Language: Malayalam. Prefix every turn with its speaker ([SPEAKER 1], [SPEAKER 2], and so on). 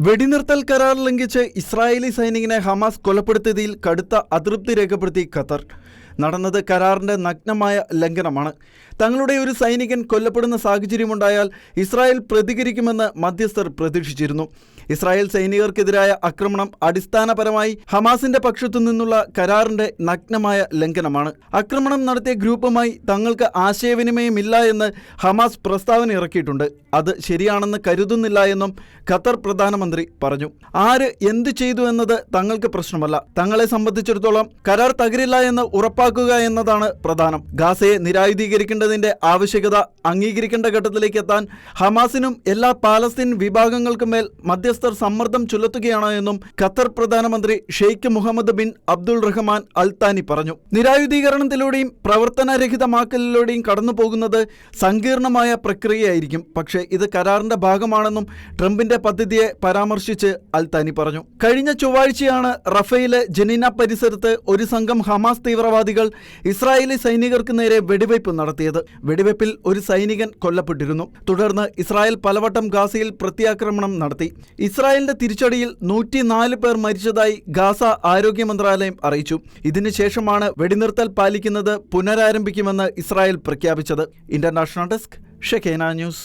[SPEAKER 1] വെടിനിർത്തൽ കരാർ ലംഘിച്ച് ഇസ്രായേലി സൈനികനെ ഹമാസ് കൊലപ്പെടുത്തിയതിൽ കടുത്ത അതൃപ്തി രേഖപ്പെടുത്തി ഖത്തർ. നടന്നത് കരാറിന്റെ നഗ്നമായ ലംഘനമാണ്. തങ്ങളുടെ ഒരു സൈനികൻ കൊല്ലപ്പെടുന്ന സാഹചര്യമുണ്ടായാൽ ഇസ്രായേൽ പ്രതികരിക്കുമെന്ന് മധ്യസ്ഥർ പ്രതീക്ഷിച്ചിരുന്നു. ഇസ്രായേൽ സൈനികർക്കെതിരായ ആക്രമണം അടിസ്ഥാനപരമായി ഹമാസിന്റെ പക്ഷത്തു നിന്നുള്ള കരാറിന്റെ നഗ്നമായ ലംഘനമാണ്. ആക്രമണം നടത്തിയ ഗ്രൂപ്പുമായി തങ്ങൾക്ക് ആശയവിനിമയമില്ല എന്ന് ഹമാസ് പ്രസ്താവന ഇറക്കിയിട്ടുണ്ട്. അത് ശരിയാണെന്ന് കരുതുന്നില്ല എന്നും ഖത്തർ പ്രധാനമന്ത്രി പറഞ്ഞു. ആര് എന്ത് ചെയ്തു എന്നത് തങ്ങൾക്ക് പ്രശ്നമല്ല. തങ്ങളെ സംബന്ധിച്ചിടത്തോളം കരാർ തകരില്ല എന്ന് ഉറപ്പാക്കുക എന്നതാണ് പ്രധാനം. ഗാസയെ നിരായുധീകരിക്കേണ്ടതിന്റെ ആവശ്യകത അംഗീകരിക്കേണ്ട ഘട്ടത്തിലേക്ക് എത്താൻ ഹമാസിനും എല്ലാ പാലസ്തീൻ വിഭാഗങ്ങൾക്കും മേൽ മധ്യസ്ഥർ സമ്മർദ്ദം ചുലത്തുകയാണ് എന്നും ഖത്തർ പ്രധാനമന്ത്രി Sheikh Mohammed bin Abdul Rahman Al Thani പറഞ്ഞു. നിരായുധീകരണത്തിലൂടെയും പ്രവർത്തനരഹിതമാക്കലിലൂടെയും കടന്നു പോകുന്നത് സങ്കീർണമായ പ്രക്രിയയായിരിക്കും. പക്ഷേ ഇത് കരാറിന്റെ ഭാഗമാണെന്നും ട്രംപിന്റെ പദ്ധതിയെ പരാമർശിച്ച് അൽത്താനി പറഞ്ഞു. കഴിഞ്ഞ ചൊവ്വാഴ്ചയാണ് റഫയിലെ ജനീന പരിസരത്ത് ഒരു സംഘം ഹമാസ് തീവ്രവാദികൾ ഇസ്രായേലി സൈനികർക്ക് നേരെ വെടിവയ്പ് നടത്തിയത്. വെടിവയ്പിൽ ഒരു സൈനികൻ കൊല്ലപ്പെട്ടിരുന്നു. തുടർന്ന് ഇസ്രായേൽ പലവട്ടം ഗാസയിൽ പ്രത്യാക്രമണം നടത്തി. ഇസ്രായേലിന്റെ തിരിച്ചടിയിൽ നൂറ്റിനാല് പേർ മരിച്ചതായി ഗാസ ആരോഗ്യ മന്ത്രാലയം അറിയിച്ചു. ഇതിനുശേഷമാണ് വെടിനിർത്തൽ പാലിക്കുന്നത് പുനരാരംഭിക്കുമെന്ന് ഇസ്രായേൽ പ്രഖ്യാപിച്ചത്. ഇന്റർനാഷണൽ ഡെസ്ക് ഷെഖേന ന്യൂസ്.